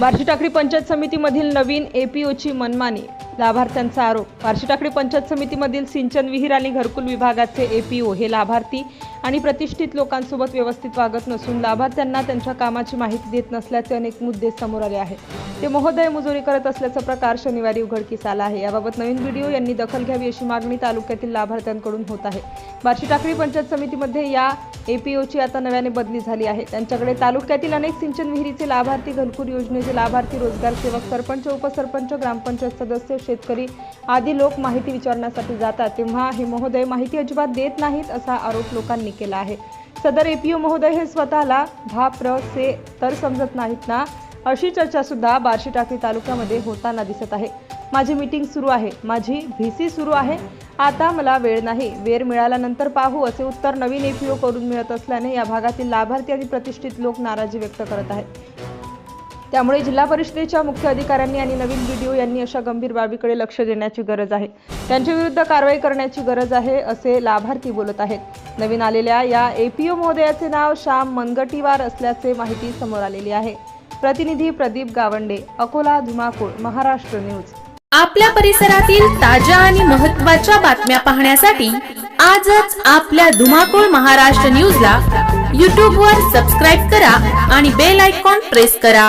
बार्शी टाकळी पंचायत समितीमधील नवीन एपीओची मनमानी लाभार्थ्यांचा आरोप. बार्शी टाकडी पंचायत समितीमधील सिंचन विहीर आणि घरकुल विभागाचे एपीओ हे लाभार्थी आणि प्रतिष्ठित लोकांसोबत व्यवस्थित वागत नसून लाभार्थ्यांना त्यांच्या कामाची माहिती देत नसल्याचे अनेक मुद्दे समोर आले आहेत. ते महोदय मुजोरी करत असल्याचा प्रकार शनिवारी उघडकीस आला आहे. याबाबत नवीन व्हिडिओ यांनी दखल घ्यावी अशी मागणी तालुक्यातील लाभार्थ्यांकडून होत आहे. बार्शी टाकळी पंचायत समितीमध्ये या एपीओची आता नव्याने बदली झाली आहे. त्यांच्याकडे तालुक्यातील अनेक सिंचन विहिरीचे लाभार्थी घरकुल योजनेचे लाभार्थी रोजगार सेवक सरपंच उपसरपंच ग्रामपंचायत सदस्य शेतकरी आदी लोक माहिती विचारण्यासाठी जातात. तेव्हा हे महोदय माहिती अजिबात देत नाहीत असा आरोप लोकांनी केला आहे. सदर एपीओ महोदय हे स्वतःला भाप्र से तर समजत नाहीत ना अशी चर्चा सुद्धा बार्शी टाकळी तालुक्यामध्ये होताना दिसत आहे. माझी मीटिंग सुरू आहे. माझी व्ही सी सुरू आहे. आता मला वेळ नाही. वेळ मिळाल्यानंतर पाहू असे उत्तर नवीन एपीओ करून मिळत असल्याने या भागातील लाभार्थी आणि प्रतिष्ठित लोक नाराजी व्यक्त करत आहेत. त्यामुळे जिल्हा परिषदेच्या मुख्य अधिकाऱ्यांनी आणि नवीन व्हिडिओ यांनी अशा गंभीर बाबीकडे लक्ष देण्याची गरज आहे. त्यांच्या विरुद्ध कारवाई करण्याची गरज आहे असे लाभार्थी बोलत आहेत. नवीन आलेल्या या एपीओ महोदयाचे नाव श्याम मनगटीवार असल्याचे माहिती समोर आलेली आहे. प्रतिनिधी प्रदीप गावंडे अकोला धुमाकूळ महाराष्ट्र न्यूज. आपल्या परिसरातील ताज्या आणि महत्त्वाच्या बातम्या पाहण्यासाठी आजच आपल्या धुमाकूळ महाराष्ट्र न्यूजला यूट्यूबवर सबस्क्राईब करा आणि बेल आयकॉन प्रेस करा.